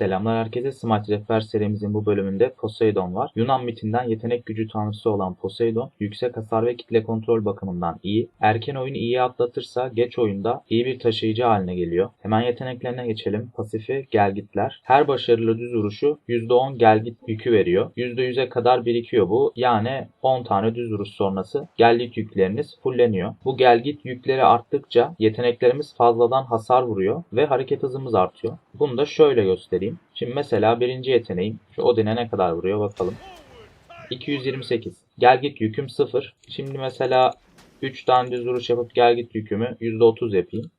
Selamlar herkese. Smite Rehber serimizin bu bölümünde Poseidon var. Yunan mitinden yetenek gücü tanrısı olan Poseidon, yüksek hasar ve kitle kontrol bakımından iyi. Erken oyunu iyi atlatırsa geç oyunda iyi bir taşıyıcı haline geliyor. Hemen yeteneklerine geçelim. Pasifi gelgitler. Her başarılı düz vuruşu %10 gelgit yükü veriyor. %100'e kadar birikiyor bu. Yani 10 tane düz vuruş sonrası gelgit yükleriniz fulleniyor. Bu gelgit yükleri arttıkça yeteneklerimiz fazladan hasar vuruyor ve hareket hızımız artıyor. Bunu da şöyle göstereyim. Şimdi mesela birinci yeteneğim şu Odin'e ne kadar vuruyor bakalım. 228. Gelgit yüküm 0. Şimdi mesela 3 tane düz vuruş yapıp gelgit yükümü %30 yapayım.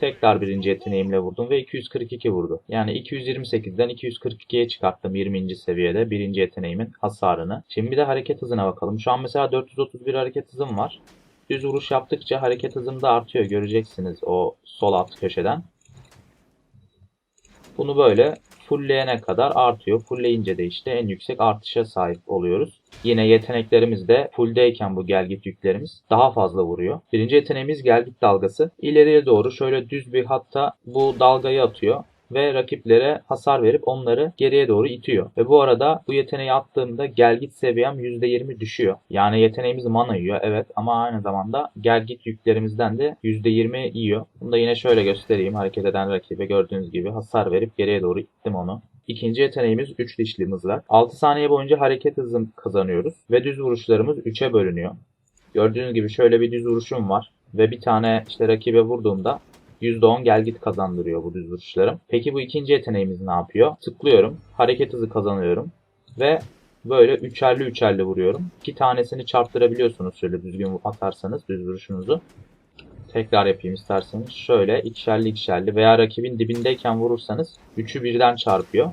Tekrar birinci yeteneğimle vurdum ve 242 vurdu. Yani 228'den 242'ye çıkarttım 20. seviyede birinci yeteneğimin hasarını. Şimdi bir de hareket hızına bakalım. Şu an mesela 431 hareket hızım var. Düz vuruş yaptıkça hareket hızım da artıyor. Göreceksiniz o sol alt köşeden. Bunu böyle fullleyene kadar artıyor. Fullleyince de işte en yüksek artışa sahip oluyoruz. Yine yeteneklerimiz de fulldeyken bu gelgit yüklerimiz daha fazla vuruyor. Birinci yeteneğimiz gelgit dalgası. İleriye doğru şöyle düz bir hatta bu dalgayı atıyor ve rakiplere hasar verip onları geriye doğru itiyor. Ve bu arada bu yeteneği attığımda gelgit seviyem %20 düşüyor. Yani yeteneğimiz mana yiyor evet ama aynı zamanda gelgit yüklerimizden de %20 yiyor. Bunu da yine şöyle göstereyim. Hareket eden rakibe gördüğünüz gibi hasar verip geriye doğru ittim onu. İkinci yeteneğimiz 3 dişli mızrak. 6 saniye boyunca hareket hızım kazanıyoruz ve düz vuruşlarımız 3'e bölünüyor. Gördüğünüz gibi şöyle bir düz vuruşum var ve bir tane işte rakibe vurduğumda %10 gelgit kazandırıyor bu düz vuruşlarım. Peki bu ikinci yeteneğimiz ne yapıyor? Tıklıyorum, hareket hızı kazanıyorum ve böyle üçerli üçerli vuruyorum. İki tanesini çarptırabiliyorsunuz şöyle düzgün atarsanız düz vuruşunuzu. Tekrar yapayım isterseniz. Şöyle ikişerli ikişerli veya rakibin dibindeyken vurursanız üçü birden çarpıyor.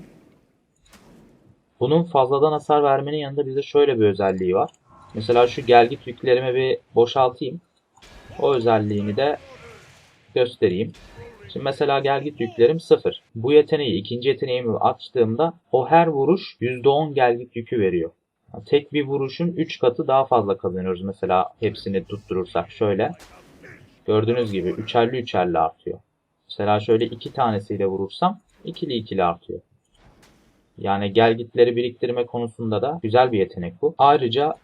Bunun fazladan hasar vermenin yanında bize şöyle bir özelliği var. Mesela şu gelgit yüklerimi bir boşaltayım. O özelliğini de göstereyim. Şimdi mesela gelgit yüklerim 0. Bu yeteneği ikinci yeteneğimi açtığımda o her vuruş %10 gelgit yükü veriyor. Tek bir vuruşun 3 katı daha fazla kazanıyoruz mesela hepsini tutturursak şöyle. Gördüğünüz gibi üçerli üçerli artıyor. Mesela şöyle iki tanesiyle vurursam ikili ikili artıyor. Yani gelgitleri biriktirme konusunda da güzel bir yetenek bu. Ayrıca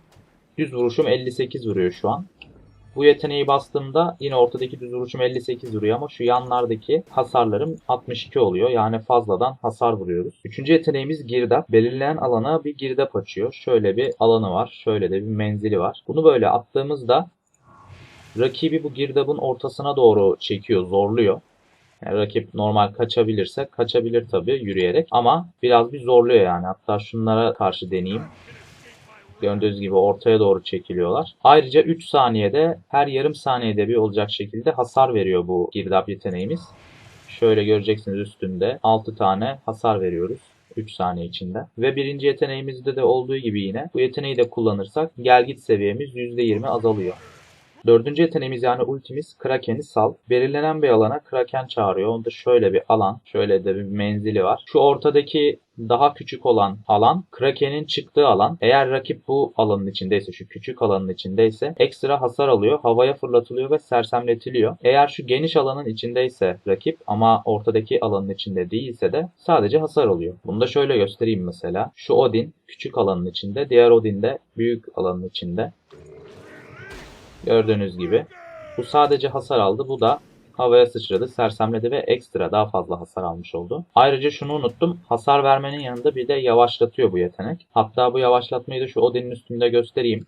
düz vuruşum 58 vuruyor şu an. Bu yeteneği bastığımda yine ortadaki düz vuruşum 58 vuruyor ama şu yanlardaki hasarlarım 62 oluyor. Yani fazladan hasar vuruyoruz. Üçüncü yeteneğimiz girdap. Belirlenen alana bir girdap açıyor. Şöyle bir alanı var. Şöyle de bir menzili var. Bunu böyle attığımızda rakibi bu girdabın ortasına doğru çekiyor, zorluyor. Yani rakip normal kaçabilirse kaçabilir tabii yürüyerek ama biraz bir zorluyor yani. Hatta şunlara karşı deneyeyim. Gördüğünüz gibi ortaya doğru çekiliyorlar. Ayrıca 3 saniyede her yarım saniyede bir olacak şekilde hasar veriyor bu girdap yeteneğimiz. Şöyle göreceksiniz üstünde 6 tane hasar veriyoruz. 3 saniye içinde. Ve birinci yeteneğimizde de olduğu gibi yine bu yeteneği de kullanırsak gelgit seviyemiz %20 azalıyor. Dördüncü yeteneğimiz yani ultimiz Kraken'i sal. Belirlenen bir alana Kraken çağırıyor. Onda şöyle bir alan, şöyle de bir menzili var. Şu ortadaki daha küçük olan alan Kraken'in çıktığı alan. Eğer rakip bu alanın içindeyse, şu küçük alanın içindeyse ekstra hasar alıyor, havaya fırlatılıyor ve sersemletiliyor. Eğer şu geniş alanın içindeyse rakip ama ortadaki alanın içinde değilse de sadece hasar alıyor. Bunu da şöyle göstereyim mesela. Şu Odin küçük alanın içinde, diğer Odin de büyük alanın içinde. Gördüğünüz gibi. Bu sadece hasar aldı. Bu da havaya sıçradı, sersemledi ve ekstra daha fazla hasar almış oldu. Ayrıca şunu unuttum. Hasar vermenin yanında bir de yavaşlatıyor bu yetenek. Hatta bu yavaşlatmayı da şu Odin'in üstünde göstereyim.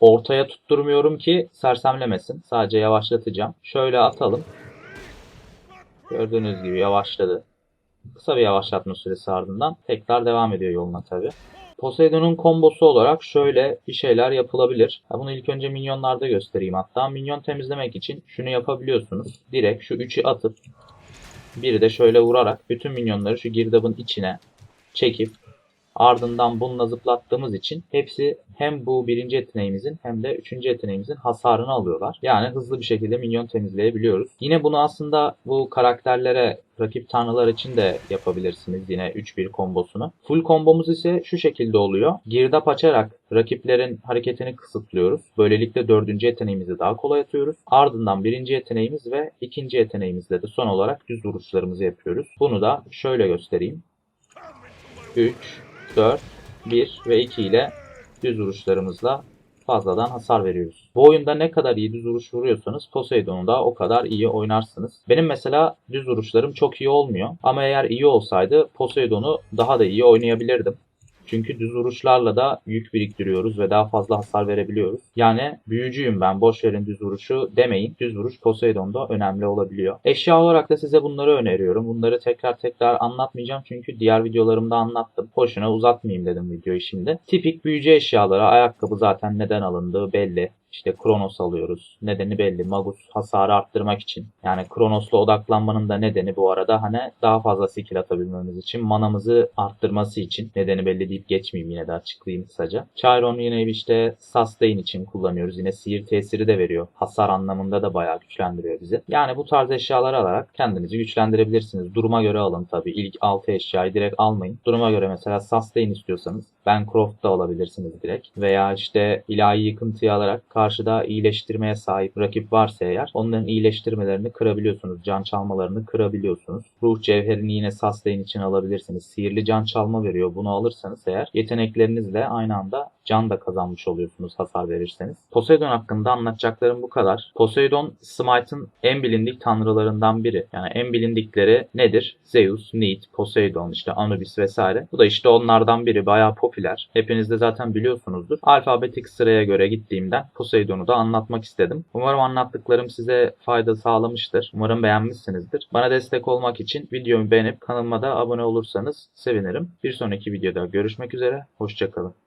Ortaya tutturmuyorum ki sersemlemesin. Sadece yavaşlatacağım. Şöyle atalım. Gördüğünüz gibi yavaşladı. Kısa bir yavaşlatma süresi ardından tekrar devam ediyor yoluna tabi. Poseidon'un kombosu olarak şöyle bir şeyler yapılabilir. Bunu ilk önce minyonlarda göstereyim hatta. Minyon temizlemek için şunu yapabiliyorsunuz. Direkt şu 3'ü atıp biri de şöyle vurarak bütün minyonları şu girdabın içine çekip Ardından bununla zıplattığımız için hepsi hem bu birinci yeteneğimizin hem de üçüncü yeteneğimizin hasarını alıyorlar. Yani hızlı bir şekilde minyon temizleyebiliyoruz. Yine bunu aslında bu karakterlere rakip tanrılar için de yapabilirsiniz yine 3-1 kombosunu. Full kombomuz ise şu şekilde oluyor. Girdap açarak rakiplerin hareketini kısıtlıyoruz. Böylelikle dördüncü yeteneğimizi daha kolay atıyoruz. Ardından birinci yeteneğimiz ve ikinci yeteneğimizle de son olarak düz vuruşlarımızı yapıyoruz. Bunu da şöyle göstereyim. 3, 4, 1 ve 2 ile düz vuruşlarımızla fazladan hasar veriyoruz. Bu oyunda ne kadar iyi düz vuruş vuruyorsanız Poseidon'u da o kadar iyi oynarsınız. Benim mesela düz vuruşlarım çok iyi olmuyor. Ama eğer iyi olsaydı Poseidon'u daha da iyi oynayabilirdim. Çünkü düz vuruşlarla da yük biriktiriyoruz ve daha fazla hasar verebiliyoruz. Yani büyücüyüm ben boş verin düz vuruşu demeyin. Düz vuruş Poseidon'da önemli olabiliyor. Eşya olarak da size bunları öneriyorum. Bunları tekrar tekrar anlatmayacağım çünkü diğer videolarımda anlattım. Boşuna uzatmayayım dedim videoyu şimdi. Tipik büyücü eşyaları ayakkabı zaten neden alındığı belli. İşte Kronos alıyoruz. Nedeni belli. Magus hasarı arttırmak için. Yani Kronos'la odaklanmanın da nedeni bu arada hani daha fazla skill atabilmemiz için. Manamızı arttırması için. Nedeni belli deyip geçmeyeyim yine de açıklayayım kısaca. Chiron yine işte sustain için kullanıyoruz. Yine sihir tesiri de veriyor. Hasar anlamında da bayağı güçlendiriyor bizi. Yani bu tarz eşyaları alarak kendinizi güçlendirebilirsiniz. Duruma göre alın tabii. İlk 6 eşyayı direkt almayın. Duruma göre mesela sustain istiyorsanız Bancroft da alabilirsiniz direkt. Veya işte ilahi yıkıntıyı alarak karşıda iyileştirmeye sahip rakip varsa eğer onların iyileştirmelerini kırabiliyorsunuz. Can çalmalarını kırabiliyorsunuz. Ruh cevherini yine sustain için alabilirsiniz. Sihirli can çalma veriyor. Bunu alırsanız eğer yeteneklerinizle aynı anda can da kazanmış oluyorsunuz hasar verirseniz. Poseidon hakkında anlatacaklarım bu kadar. Poseidon Smite'ın en bilindik tanrılarından biri. Yani en bilindikleri nedir? Zeus, Neith, Poseidon, işte Anubis vesaire. Bu da işte onlardan biri. Bayağı popüler. Hepiniz de zaten biliyorsunuzdur. Alfabetik sıraya göre gittiğimden Poseidon'u da anlatmak istedim. Umarım anlattıklarım size fayda sağlamıştır. Umarım beğenmişsinizdir. Bana destek olmak için videomu beğenip kanalıma da abone olursanız sevinirim. Bir sonraki videoda görüşmek üzere. Hoşçakalın.